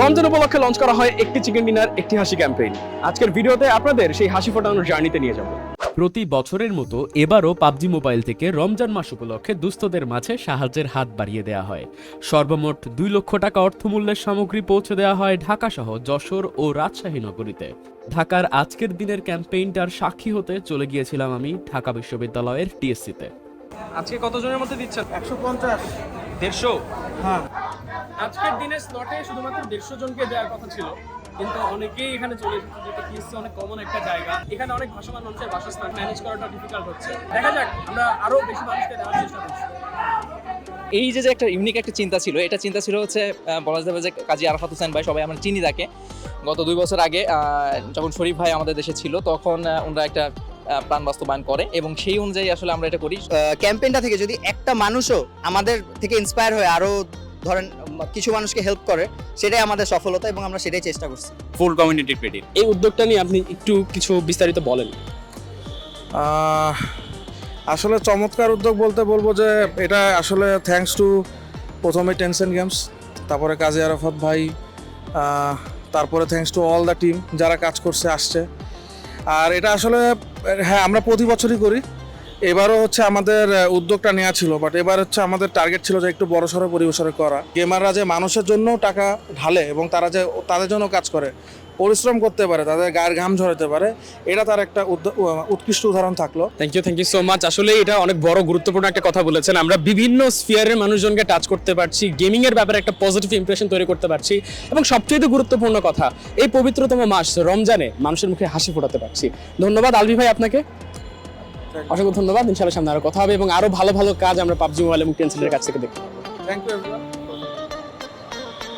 রমজান উপলক্ষে লঞ্চ করা হয় একটি চিকেন ডিনার একটি হাসি ক্যাম্পেইন আজকের ভিডিওতে আপনাদের সেই হাসি ফোটানোর জার্নিতে নিয়ে যাব। প্রতি বছরের মতো এবারও পাবজি মোবাইল থেকে রমজান মাস উপলক্ষে দুস্থদের মাঝে সাহায্যের হাত বাড়িয়ে দেওয়া হয়। সর্বমোট দুই লক্ষ টাকা অর্থমূল্যের সামগ্রী পৌঁছে দেওয়া হয় ঢাকা সহ যশোর ও রাজশাহী নগরীতে। ঢাকার আজকের দিনের ক্যাম্পেইনটার সাক্ষী হতে চলে গিয়েছিলাম আমি ঢাকা বিশ্ববিদ্যালয়ের টিএসসিতে। আজকে কতজনের মধ্যে দিচ্ছেন? একশো পঞ্চাশ। দেড়শো? হ্যাঁ। আজকের দিনের স্লটে শুধুমাত্র দেড়শো জনকে দেওয়ার কথা ছিল। কিন্তু অনেকেই এখানে চলে এসেছে যেটা পিএসসি অনেক কমন একটা জায়গা। এখানে অনেক ভাষামান মানুষের বাসস্থান ম্যানেজ করাটা ডিফিকাল্ট হচ্ছে। দেখা যাক আমরা আরও বেশি মানুষকে দেওয়ার চেষ্টা করছি। এই যে যে একটা ইউনিক একটা চিন্তা ছিল এটা চিন্তা ছিল হচ্ছে বলা যাবে যে কাজী আরাফাত হোসেন ভাই সবাই আমরা চিনি তাকে। গত দুই বছর আগে আহ, যখন শরীফ ভাই আমাদের দেশে ছিল তখন ওনারা একটা প্রাণ বাস্তবায়ন করে এবং সেই অনুযায়ী আসলে আমরা এটা করি। ক্যাম্পেইনটা থেকে যদি একটা মানুষও আমাদের থেকে ইন্সপায়ার হয়ে আরও ধরেন কিছু মানুষকে হেল্প করে সেটাই আমাদের সফলতা এবং আমরা সেটাই চেষ্টা করছি। ফুল কমিউনিটি ক্রেডিট এই উদ্যোগটা নিয়ে আপনি একটু কিছু বিস্তারিত বলেন। আসলে চমৎকার উদ্যোগ বলতে বলব যে এটা আসলে থ্যাঙ্কস টু প্রথমে টেনশন গেমস তারপরে কাজী আরাফাত ভাই তারপরে thanks to all the team যারা কাজ করছে আসছে। আর এটা আসলে হ্যাঁ আমরা প্রতি বছরই করি। এবারও হচ্ছে আমাদের উদ্যোগটা নেওয়া ছিল বাট এবার হচ্ছে আমাদের টার্গেট ছিল যে একটু বড় সড়ো পরিবেশনে করা। গেমাররা যে মানুষের জন্য টাকা ঢালে এবং তারা যে তাদের জন্য কাজ করে, পরিশ্রম করতে পারে, তাদের গায়ের ঘাম ঝরাতে পারে, এটা তার একটা উৎকৃষ্ট উদাহরণ থাকল। Thank you thank you so much আসলে এটা অনেক বড় গুরুত্বপূর্ণ একটা কথা বলেছেন। আমরা বিভিন্ন স্পিয়ারের মানুষজনকে টাচ করতে পারছি গেমিং এর ব্যাপারে একটা পজিটিভ ইমপ্রেশন তৈরি করতে পারছি এবং সবচেয়ে গুরুত্বপূর্ণ কথা, এই পবিত্রতম মাস রমজানে মানুষের মুখে হাসি ফোটাতে পারছি। ধন্যবাদ, আলভি ভাই আপনাকে। অসংখ্য ধন্যবাদ ইনশাআল্লাহ সামনে আরও কথা হবে এবং আরও ভালো ভালো কাজ আমরা পাবজি মোবাইল এবং টেনশনের কাছ থেকে দেখতে। Thank you